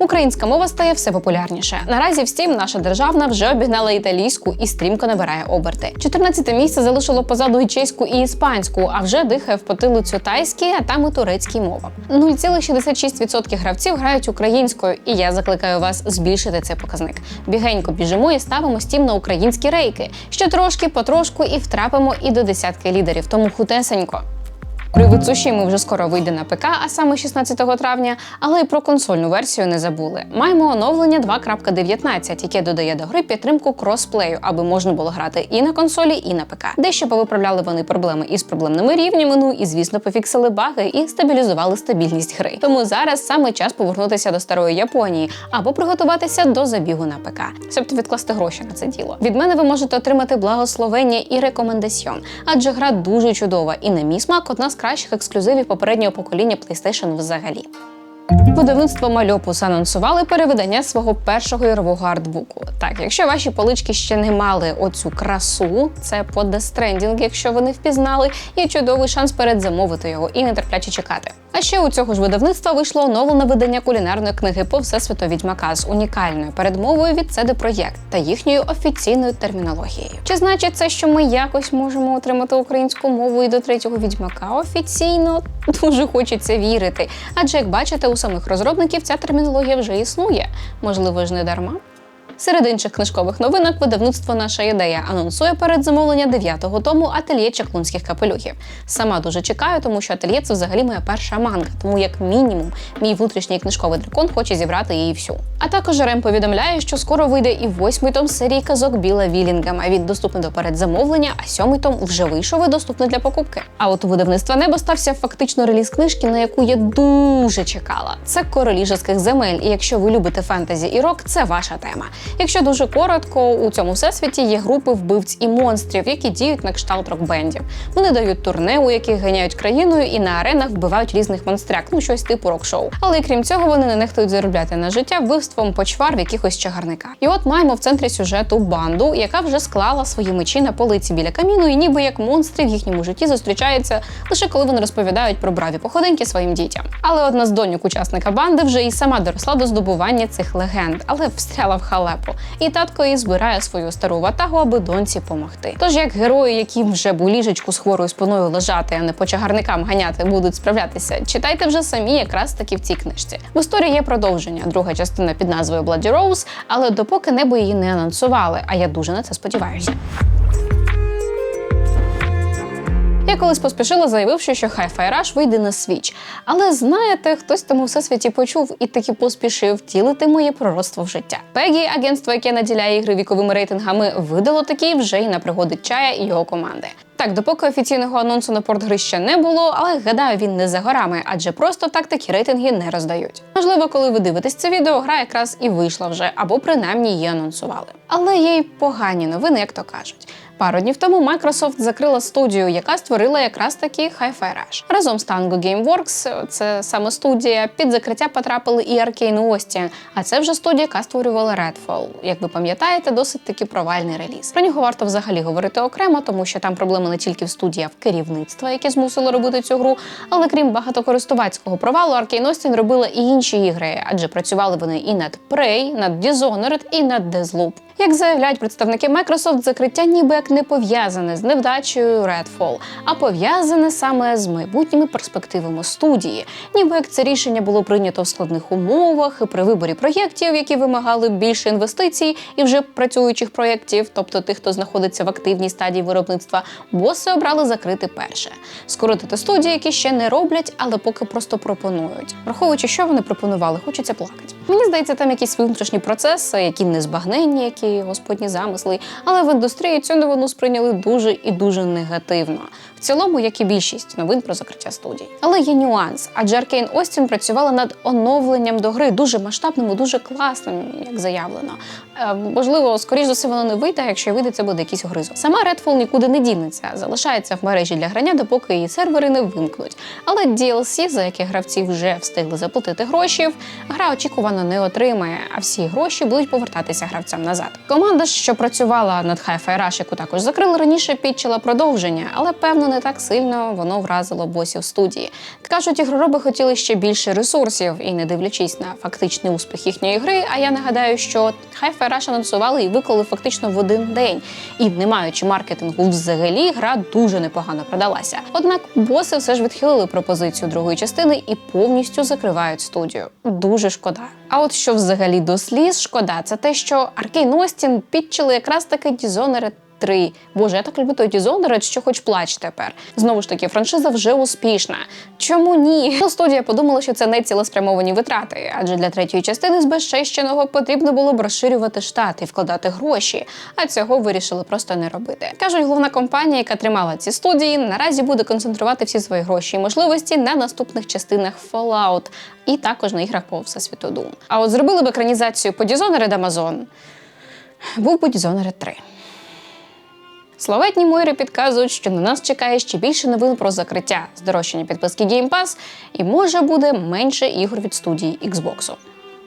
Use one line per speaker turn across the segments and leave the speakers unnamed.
Українська мова стає все популярніше. Наразі в Steam наша державна вже обігнала італійську і стрімко набирає оберти. 14 місце залишило позаду і чеську і іспанську, а вже дихає в потилицю тайській, а там і турецькій мова. 0,66% гравців грають українською, і я закликаю вас збільшити цей показник. Бігенько біжимо і ставимо Steam на українські рейки. Ще трошки, потрошку і втрапимо і до десятки лідерів. Тому хутесенько. Привид Сушіми вже скоро вийде на ПК, а саме 16 травня, але й про консольну версію не забули. Маємо оновлення 2.19, яке додає до гри підтримку кросплею, аби можна було грати і на консолі, і на ПК. Дещо повиправляли вони проблеми із проблемними рівнями. Ну і звісно, пофіксили баги і стабілізували стабільність гри. Тому зараз саме час повернутися до старої Японії або приготуватися до забігу на ПК, себто відкласти гроші на це діло. Від мене ви можете отримати благословення і рекомендаціон, адже гра дуже чудова і на мій смак одна з кращих ексклюзивів попереднього покоління PlayStation взагалі. Видавництво Мальопус анонсували перевидання свого першого ігрового артбуку. Так, якщо ваші полички ще не мали оцю красу, це по Stranding, якщо ви не впізнали, є чудовий шанс передзамовити його і нетерпляче чекати. А ще у цього ж видавництва вийшло оновлене видання кулінарної книги по всесвіту відьмака з унікальною передмовою від CD Projekt та їхньою офіційною термінологією. Чи значить це, що ми якось можемо отримати українську мову і до третього відьмака офіційно? Дуже хочеться вірити. Адже як бачите, у самих розробників ця термінологія вже існує. Можливо ж не дарма. Серед інших книжкових новинок видавництво Наша ідея анонсує передзамовлення дев'ятого тому ательє чаклунських капелюхів. Сама дуже чекаю, тому що ательє це взагалі моя перша манга, тому як мінімум мій внутрішній книжковий дракон хоче зібрати її всю. А також Рем повідомляє, що скоро вийде і восьмий том серії казок Біла Вілінгама. Він доступний до передзамовлення, а сьомий том вже вийшов і доступний для покупки. А от у видавництва небо стався фактично реліз книжки, на яку я дуже чекала. Це королі жорстких земель. І якщо ви любите фентезі і рок, це ваша тема. Якщо дуже коротко, у цьому всесвіті є групи вбивць і монстрів, які діють на кшталт рок-бендів. Вони дають турне, у яких ганяють країною і на аренах вбивають різних монстряк, ну щось типу рок-шоу. Але крім цього, вони не нехтують заробляти на життя вбивством почвар в якихось чагарника. І от маємо в центрі сюжету банду, яка вже склала свої мечі на полиці біля каміну, і ніби як монстри в їхньому житті зустрічаються лише коли вони розповідають про браві походеньки своїм дітям. Але одна з доньок учасника банди вже і сама доросла до здобування цих легенд, але встряла в халепу. І татко її збирає свою стару ватагу, аби доньці помогти. Тож як герої, які вже б у ліжечку з хворою спиною лежати, а не по чагарникам ганяти, будуть справлятися, читайте вже самі, якраз таки в цій книжці. В історії є продовження, друга частина під назвою Bloody Rose, але допоки небо її не анонсували. А я дуже на це сподіваюся. Я колись поспішила, заявивши, що Hi-Fi Rush вийде на Switch. Але знаєте, хтось тому всесвіті почув і таки поспішив втілити моє пророцтво в життя. Пегі, агентство, яке наділяє ігри віковими рейтингами, видало такий вже й на пригоди чая і його команди. Так, допоки офіційного анонсу на порт гри ще не було, але гадаю, він не за горами, адже просто так такі рейтинги не роздають. Можливо, коли ви дивитесь це відео, гра якраз і вийшла вже, або принаймні її анонсували. Але є й погані новини, як то кажуть. Пару днів тому Microsoft закрила студію, яка створила якраз таки Hi-Fi Rush. Разом з Tango Gameworks, це саме студія, під закриття потрапили і Arcane Austin, а це вже студія, яка створювала Redfall. Як ви пам'ятаєте, досить таки провальний реліз. Про нього варто взагалі говорити окремо, тому що там проблеми не тільки в студії, а в керівництва, яке змусило робити цю гру. Але крім багатокористувацького провалу, Arcane Austin робила і інші ігри, адже працювали вони і над Prey, над Dishonored, і над Deathloop. Як заявляють представники Microsoft, закриття ніби як не пов'язане з невдачею Redfall, а пов'язане саме з майбутніми перспективами студії. Ніби як це рішення було прийнято в складних умовах і при виборі проєктів, які вимагали більше інвестицій і вже працюючих проєктів, тобто тих, хто знаходиться в активній стадії виробництва, боси обрали закрити перше, скоротити студії, які ще не роблять, але поки просто пропонують. Враховуючи, що вони пропонували, хочеться плакати. Мені здається, там якісь внутрішні процеси, які не збагненні, господні замисли. Але в індустрії цю новину сприйняли дуже і дуже негативно. В цілому, як і більшість новин про закриття студій. Але є нюанс, адже Arcane Austin працювала над оновленням до гри дуже масштабним дуже класним, як заявлено. Е, можливо, скоріш за все, воно не вийде, якщо вийде, це буде якийсь огризок. Сама Redfall нікуди не дінеться, залишається в мережі для грання, допоки її сервери не вимкнуть. Але DLC, за яке гравці вже встигли заплатити гроші, гра очікувано не отримає, а всі гроші будуть повертатися гравцям назад. Команда, що працювала над Hi-Fi Rush, яку також закрили раніше, підчила продовження, але певно не так сильно воно вразило босів студії. Кажуть, ігророби хотіли ще більше ресурсів, і не дивлячись на фактичний успіх їхньої гри. А я нагадаю, що Hi-Fi Rush анонсували і виклали фактично в один день. І не маючи маркетингу взагалі, гра дуже непогано продалася. Однак боси все ж відхилили пропозицію другої частини і повністю закривають студію. Дуже шкода. А от що взагалі до сліз шкода, це те, що Arkane Austin підчили якраз таки Dishonored 3. Боже, я так люблю той Dishonored, що хоч плач тепер. Знову ж таки, франшиза вже успішна. Чому ні? Ну, студія подумала, що це не цілеспрямовані витрати, адже для третьої частини з безчещеного потрібно було б розширювати штат і вкладати гроші, а цього вирішили просто не робити. Кажуть, головна компанія, яка тримала ці студії, наразі буде концентрувати всі свої гроші і можливості на наступних частинах Fallout і також на іграх по всесвіту Doom. А от зробили б екранізацію по Dishonored Amazon, був би Dishonored 3. Славетні мойри підказують, що на нас чекає ще більше новин про закриття, здорожчання підписки Game Pass і може буде менше ігор від студії Xbox.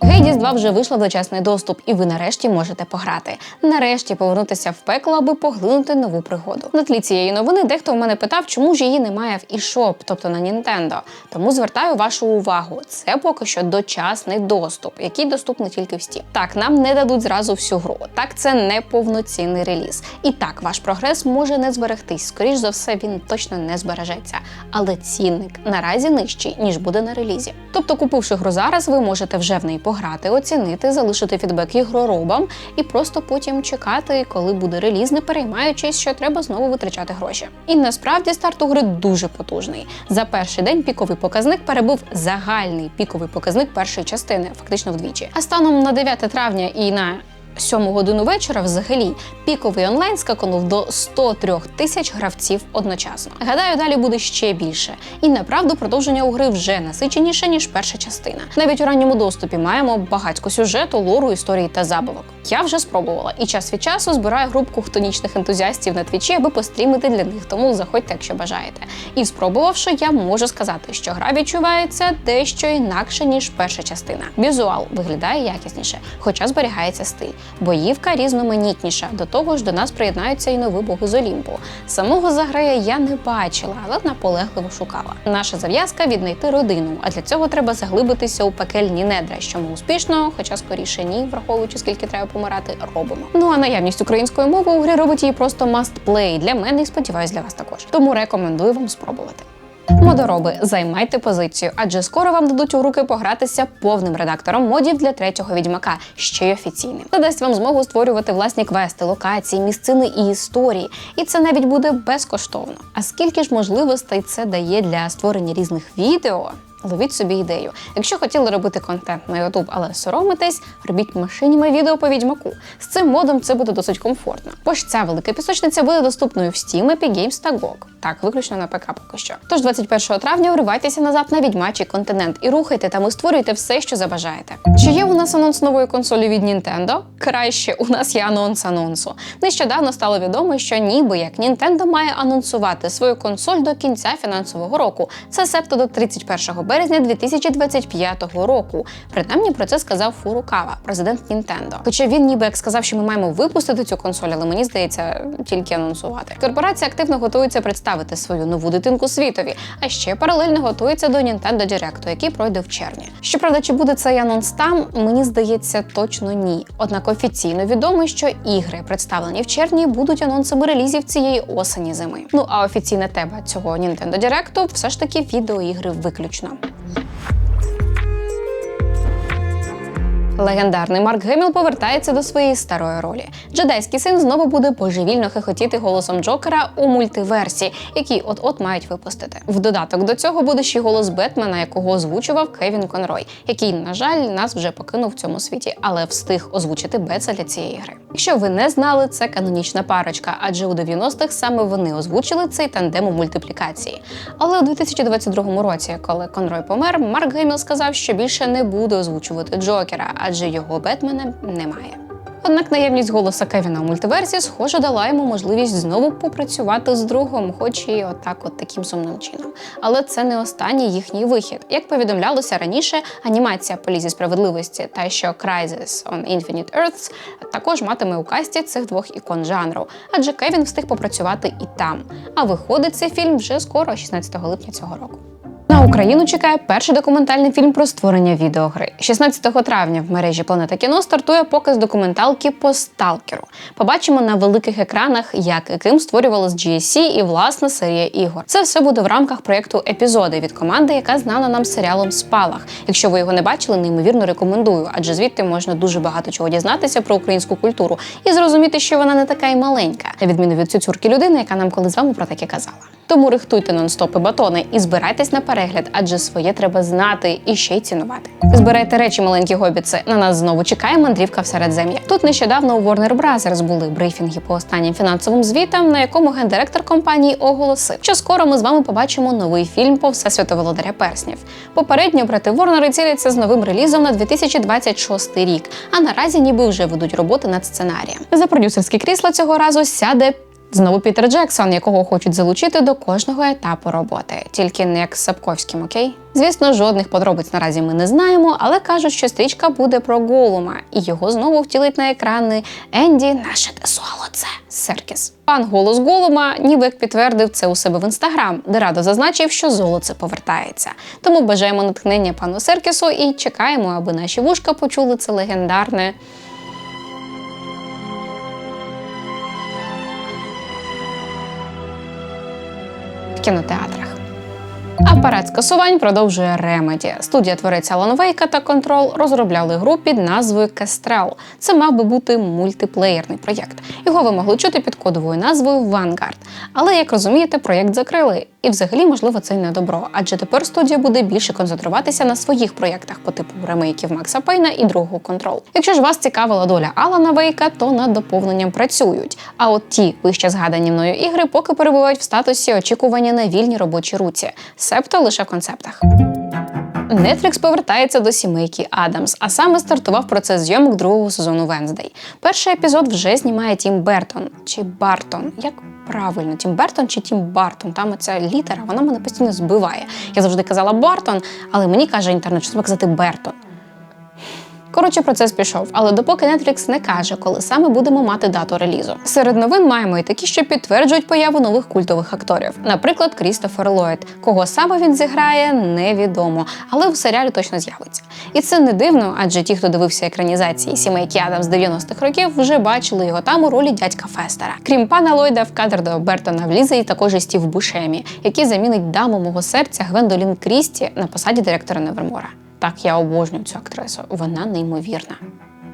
Hades 2 вже вийшла в дочасний доступ, і ви нарешті можете пограти. Нарешті повернутися в пекло, аби поглинути нову пригоду. На тлі цієї новини дехто в мене питав, чому ж її немає в eShop, тобто на Nintendo. Тому звертаю вашу увагу. Це поки що дочасний доступ, який доступний тільки в Steam. Так, нам не дадуть зразу всю гру. Так, це не повноцінний реліз. І так, ваш прогрес може не зберегтись. Скоріш за все, він точно не збережеться. Але цінник наразі нижчий, ніж буде на релізі. Тобто, купивши гру зараз, ви можете вже в неї пограти, оцінити, залишити фідбек ігроробам і просто потім чекати, коли буде реліз, не переймаючись, що треба знову витрачати гроші. І насправді старт у гри дуже потужний. За перший день піковий показник перебив загальний піковий показник першої частини, фактично вдвічі. А станом на 9 травня і на 7 годину вечора взагалі піковий онлайн скаканув до 103 тисяч гравців одночасно. Гадаю, далі буде ще більше. І направду продовження у гри вже насиченіше, ніж перша частина. Навіть у ранньому доступі маємо багатько сюжету, лору, історії та забавок. Я вже спробувала і час від часу збираю групку хтонічних ентузіастів на твічі, аби пострімити для них. Тому заходьте, якщо бажаєте. І спробувавши, я можу сказати, що гра відчувається дещо інакше ніж перша частина. Візуал виглядає якісніше, хоча зберігається стиль. Боївка різноманітніша. До того ж, до нас приєднаються і нові боги з Олімпу. Самого заграя я не бачила, але наполегливо шукала. Наша зав'язка віднайти родину. А для цього треба заглибитися у пекельні недра, що ми успішно, хоча скоріше ні, враховуючи скільки треба помирати, робимо. Ну а наявність української мови у грі робить її просто must play для мене і сподіваюсь для вас також. Тому рекомендую вам спробувати. Модороби, займайте позицію, адже скоро вам дадуть у руки погратися повним редактором модів для третього відьмака, ще й офіційним. Це дасть вам змогу створювати власні квести, локації, місцини і історії. І це навіть буде безкоштовно. А скільки ж можливостей це дає для створення різних відео? Ловіть собі ідею. Якщо хотіли робити контент на YouTube, але соромитесь, робіть машиніми відео по відьмаку. З цим модом це буде досить комфортно. Бо ж ця велика пісочниця буде доступною в Steam, Epic Games та GOG. Так, виключно на ПК поки що. Тож 21 травня уривайтеся назад на відьмачий континент і рухайте там і створюйте все, що забажаєте. Чи є у нас анонс нової консолі від Nintendo? Краще, у нас є анонс анонсу. Нещодавно стало відомо, що ніби як Nintendo має анонсувати свою консоль до кінця фінансового року. Це себто до 31 березня 2025 року. Принаймні про це сказав Фурукава, президент Nintendo. Хоча він ніби як сказав, що ми маємо випустити цю консоль, але мені здається, тільки анонсувати. Корпорація активно готується представити свою нову дитинку світові, а ще паралельно готується до Nintendo Direct, який пройде в червні. Щоправда, чи буде цей анонс там, мені здається, точно ні. Однак офіційно відомо, що ігри, представлені в червні, будуть анонсами релізів цієї осені зими. Ну а офіційна тема цього Nintendo Direct все ж таки відеоігри виключно. Thank you. Легендарний Марк Геміл повертається до своєї старої ролі. Джедайський син знову буде божевільно хихотіти голосом Джокера у мультиверсі, який от-от мають випустити. В додаток до цього буде ще голос Бетмена, якого озвучував Кевін Конрой, який, на жаль, нас вже покинув в цьому світі, але встиг озвучити Бетса для цієї гри. Якщо ви не знали, це канонічна парочка, адже у 90-х саме вони озвучили цей тандем у мультиплікації. Але у 2022 році, коли Конрой помер, Марк Геміл сказав, що більше не буде озвучувати Джокера, адже його Бетмена немає. Однак наявність голоса Кевіна у мультиверсі, схоже, дала йому можливість знову попрацювати з другом, хоч і отак, от таким сумним чином. Але це не останній їхній вихід. Як повідомлялося раніше, анімація по лізі справедливості та що Crisis on Infinite Earths також матиме у касті цих двох ікон жанру, адже Кевін встиг попрацювати і там. А виходить цей фільм вже скоро, 16 липня цього року. На Україну чекає перший документальний фільм про створення відеогри. 16 травня в мережі Планета кіно стартує показ документалки по сталкеру. Побачимо на великих екранах, як і ким створювалась GSC і власна серія ігор. Це все буде в рамках проєкту епізоди від команди, яка знана нам серіалом Спалах. Якщо ви його не бачили, неймовірно рекомендую, адже звідти можна дуже багато чого дізнатися про українську культуру і зрозуміти, що вона не така й маленька, на відміну від цюцюрки людини, яка нам коли з вами про таке казала. Тому рихтуйте нон-стопи батони і збирайтесь на перегляд, адже своє треба знати і ще й цінувати. Збирайте речі, маленькі гобіци. На нас знову чекає мандрівка в середзем'я. Тут нещодавно у Warner Brothers були брифінги по останнім фінансовим звітам, на якому гендиректор компанії оголосив, що скоро ми з вами побачимо новий фільм по всесвіту володаря перснів. Попередньо брати Ворнери ціляться з новим релізом на 2026 рік, а наразі ніби вже ведуть роботи над сценарієм. За продюсерське крісло цього разу сяде Знову Пітер Джексон, якого хочуть залучити до кожного етапу роботи, тільки не як Сапковським, окей? Звісно, жодних подробиць наразі ми не знаємо, але кажуть, що стрічка буде про Голума, і його знову втілить на екрани Енді, наше те золоце, Серкіс. Пан голос Голума ніби як підтвердив це у себе в інстаграм, де радо зазначив, що золоце повертається. Тому бажаємо натхнення пану Серкісу і чекаємо, аби наші вушка почули це легендарне. кінотеатрах. Апарат скасувань продовжує Remedy. Студія творець Alan та Control розробляли гру під назвою Kestrel. Це мав би бути мультиплеєрний проєкт. Його ви могли чути під кодовою назвою Vanguard. Але, як розумієте, проєкт закрили. І взагалі, можливо, це й не добро, адже тепер студія буде більше концентруватися на своїх проєктах по типу ремейків Макса Пейна і другого Control. Якщо ж вас цікавила доля Алана Вейка, то над доповненням працюють. А от ті вище згадані мною ігри поки перебувають в статусі очікування на вільній робочій руці, себто лише в концептах. Netflix повертається до сімейки Адамс, а саме стартував процес зйомок другого сезону Венздей. Перший епізод вже знімає Тім Бертон чи Бартон. Як правильно, Тім Бертон чи Тім Бартон? Там оця літера, вона мене постійно збиває. Я завжди казала Бартон, але мені каже інтернет, що треба казати Бертон. Коротше, процес пішов, але допоки Netflix не каже, коли саме будемо мати дату релізу. Серед новин маємо і такі, що підтверджують появу нових культових акторів. Наприклад, Крістофер Ллойд. Кого саме він зіграє, невідомо, але в серіалі точно з'явиться. І це не дивно, адже ті, хто дивився екранізації сімейки Адам з 90-х років, вже бачили його там у ролі дядька Фестера. Крім пана Ллойда, в кадр до Бертона влізе і також і Стів Бушемі, який замінить даму мого серця Гвендолін Крісті на посаді директора Невермора. Так, я обожнюю цю актрису. Вона неймовірна.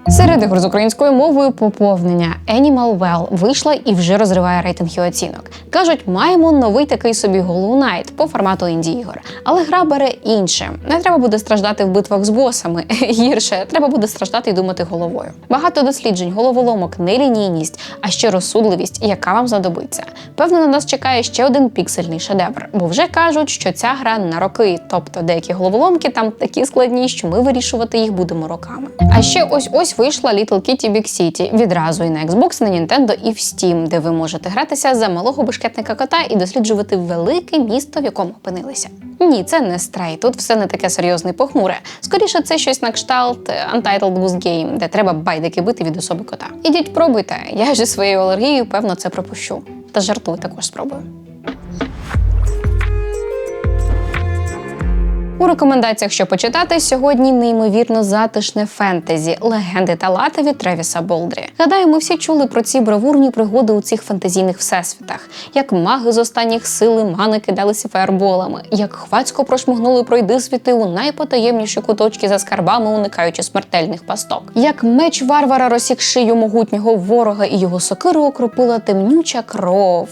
Серед ігор з українською мовою поповнення Animal Well вийшла і вже розриває рейтинги оцінок. Кажуть, маємо новий такий собі Hollow Knight по формату інді ігор. Але гра бере інше. Не треба буде страждати в битвах з босами. Гірше, треба буде страждати і думати головою. Багато досліджень, головоломок, нелінійність, а ще розсудливість, яка вам знадобиться. Певно, на нас чекає ще один піксельний шедевр, бо вже кажуть, що ця гра на роки, тобто деякі головоломки там такі складні, що ми вирішувати їх будемо роками. А ще ось ось вийшла Little Kitty Big City відразу і на Xbox, на Nintendo, і в Steam, де ви можете гратися за малого бешкетника кота і досліджувати велике місто, в якому опинилися. Ні, це не стрей. Тут все не таке серйозне похмуре. Скоріше, це щось на кшталт е, Untitled Goose Game, де треба байдики бити від особи кота. Ідіть, пробуйте. Я зі своєю алергією, певно, це пропущу. Та жартую також спробую. У рекомендаціях, що почитати, сьогодні неймовірно затишне фентезі легенди Талата від Тревіса Болдрі. Гадаю, ми всі чули про ці бравурні пригоди у цих фантазійних всесвітах, як маги з останніх сили мани кидалися фаерболами, як хвацько прошмигнули пройди світи у найпотаємніші куточки за скарбами, уникаючи смертельних пасток, як меч варвара розсік шию могутнього ворога і його сокиру окропила темнюча кров.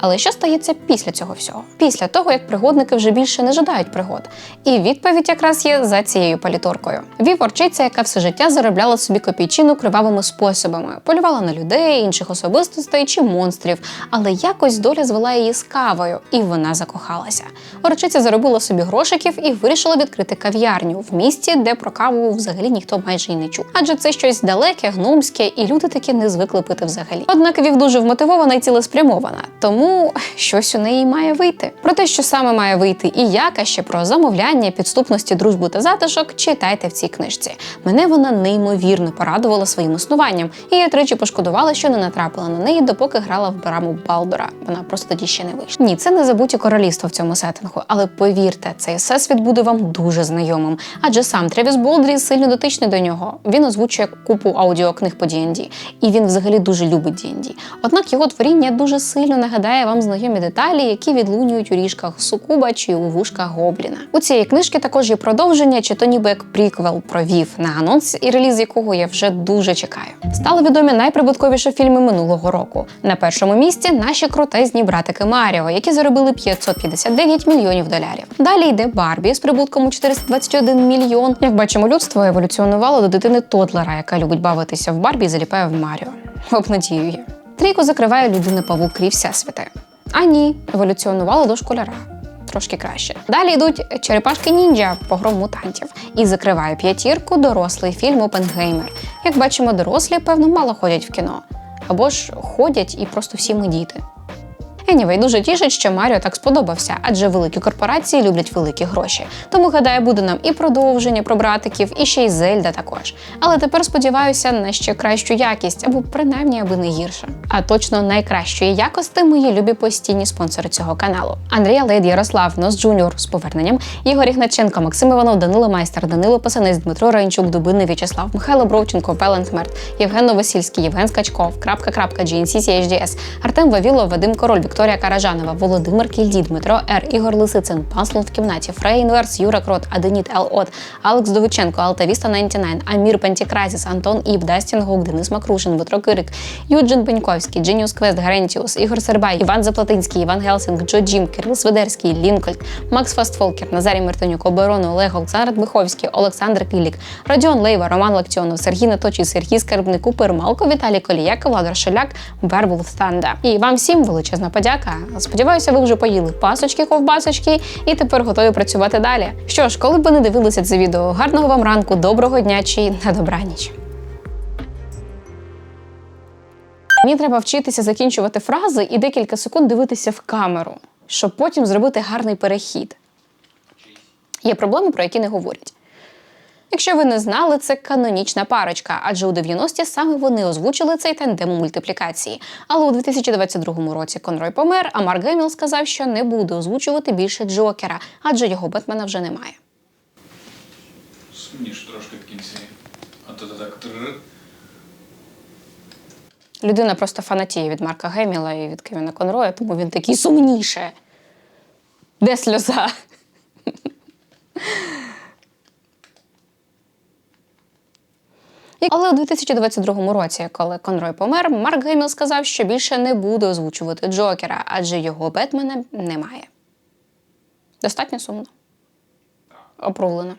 Але що стається після цього всього? Після того, як пригодники вже більше не жадають пригод. І відповідь якраз є за цією паліторкою. Вів орчиця, яка все життя заробляла собі копійчину кривавими способами, полювала на людей, інших особистостей чи монстрів, але якось доля звела її з кавою, і вона закохалася. Орчиця заробила собі грошиків і вирішила відкрити кав'ярню в місті, де про каву взагалі ніхто майже й не чув. Адже це щось далеке, гномське, і люди таки не звикли пити взагалі. Однак Вів дуже вмотивована і цілеспрямована, тому щось у неї має вийти. Про те, що саме має вийти і як, а ще про замовляння, підступності, дружбу та затишок, читайте в цій книжці. Мене вона неймовірно порадувала своїм існуванням, і я тричі пошкодувала, що не натрапила на неї, допоки грала в браму Балдора. Вона просто тоді ще не вийшла. Ні, це не забуті королівство в цьому сеттингу, але повірте, цей всесвіт буде вам дуже знайомим. Адже сам Тревіс Болдрі сильно дотичний до нього. Він озвучує купу аудіокниг по D&D, і він взагалі дуже любить D&D. Однак його творіння дуже сильно нагадає вам знайомі деталі, які відлунюють у ріжках сукуба чи у вушках гобліна. У цієї книжки також є продовження, чи то ніби як приквел про Вів, на анонс і реліз якого я вже дуже чекаю. Стали відомі найприбутковіші фільми минулого року. На першому місці наші крутезні братики Маріо, які заробили 559 мільйонів доларів. Далі йде Барбі з прибутком у 421 мільйон. Як бачимо, людство еволюціонувало до дитини Тодлера, яка любить бавитися в Барбі і заліпає в Маріо. Обнадіює. Трійку закриває людина павук крій всесвіти. А ні, еволюціонувало до школяра. Трошки краще. Далі йдуть черепашки ніндзя, погром мутантів. І закриває п'ятірку дорослий фільм Опенгеймер. Як бачимо, дорослі, певно, мало ходять в кіно. Або ж ходять і просто всі ми діти. Anyway, дуже тішить, що Маріо так сподобався, адже великі корпорації люблять великі гроші. Тому гадаю, буде нам і продовження про братиків, і ще й Зельда також. Але тепер сподіваюся на ще кращу якість, або принаймні аби не гірше. А точно найкращої якості мої любі постійні спонсори цього каналу: Андрія Лейд, Ярослав, Нос Джуніор з поверненням, Ігор Ігначенко, Максим Іванов, Данило Майстер, Данило Пасанець, Дмитро Райнчук, Дубинний В'ячеслав, Михайло Бровченко, Велент Мерт, Євген Новосільський, Євген Скачков, крапка крапка GNC CHDS, Артем Вавілов, Вадим Король, Вікторія Каражанова, Володимир Кільді, Дмитро Р, Ігор Лисицин, Панслон в кімнаті, Фрей Інверс, Юра Крот, Аденіт Л. От, Алекс Довиченко, Алтавіста 99, Амір Пентікразіс, Антон Іб, Дастін Гук, Денис Макрушин, Дмитро Кирик, Юджин Пеньковський, Дженіус Квест, Гарентіус, Ігор Сербай, Іван Заплатинський, Іван Гелсинг, Джо Джім, Кирил Свидерський, Лінкольд, Макс Фастфолкер, Назарій Мартинюк, Оборону, Олег, Олександр Дмиховський, Олександр Килік, Радіон Лейва, Роман Лактіонов, Сергій Наточий, Сергій Скарбник, Купер, Малко, Віталій Коліяк, Владар Шеляк, Бербул Станда. І вам всім величезна подяка. Сподіваюся, ви вже поїли пасочки, ковбасочки і тепер готові працювати далі. Що ж, коли б ви не дивилися це відео, гарного вам ранку, доброго дня чи на добраніч. Мені треба вчитися закінчувати фрази і декілька секунд дивитися в камеру, щоб потім зробити гарний перехід. Є проблеми, про які не говорять. Якщо ви не знали, це канонічна парочка, адже у 90-ті саме вони озвучили цей тандем у мультиплікації. Але у 2022 році Конрой помер, а Марк Геміл сказав, що не буде озвучувати більше Джокера, адже його Бетмена вже немає.
Сумніше трошки в кінці. А то так.
Людина просто фанатіє від Марка Геміла і від Кевіна Конроя, тому він такий сумніше. Де сльоза? Але у 2022 році, коли Конрой помер, Марк Геміл сказав, що більше не буде озвучувати Джокера, адже його Бетмена немає. Достатньо сумно. Опрувлено.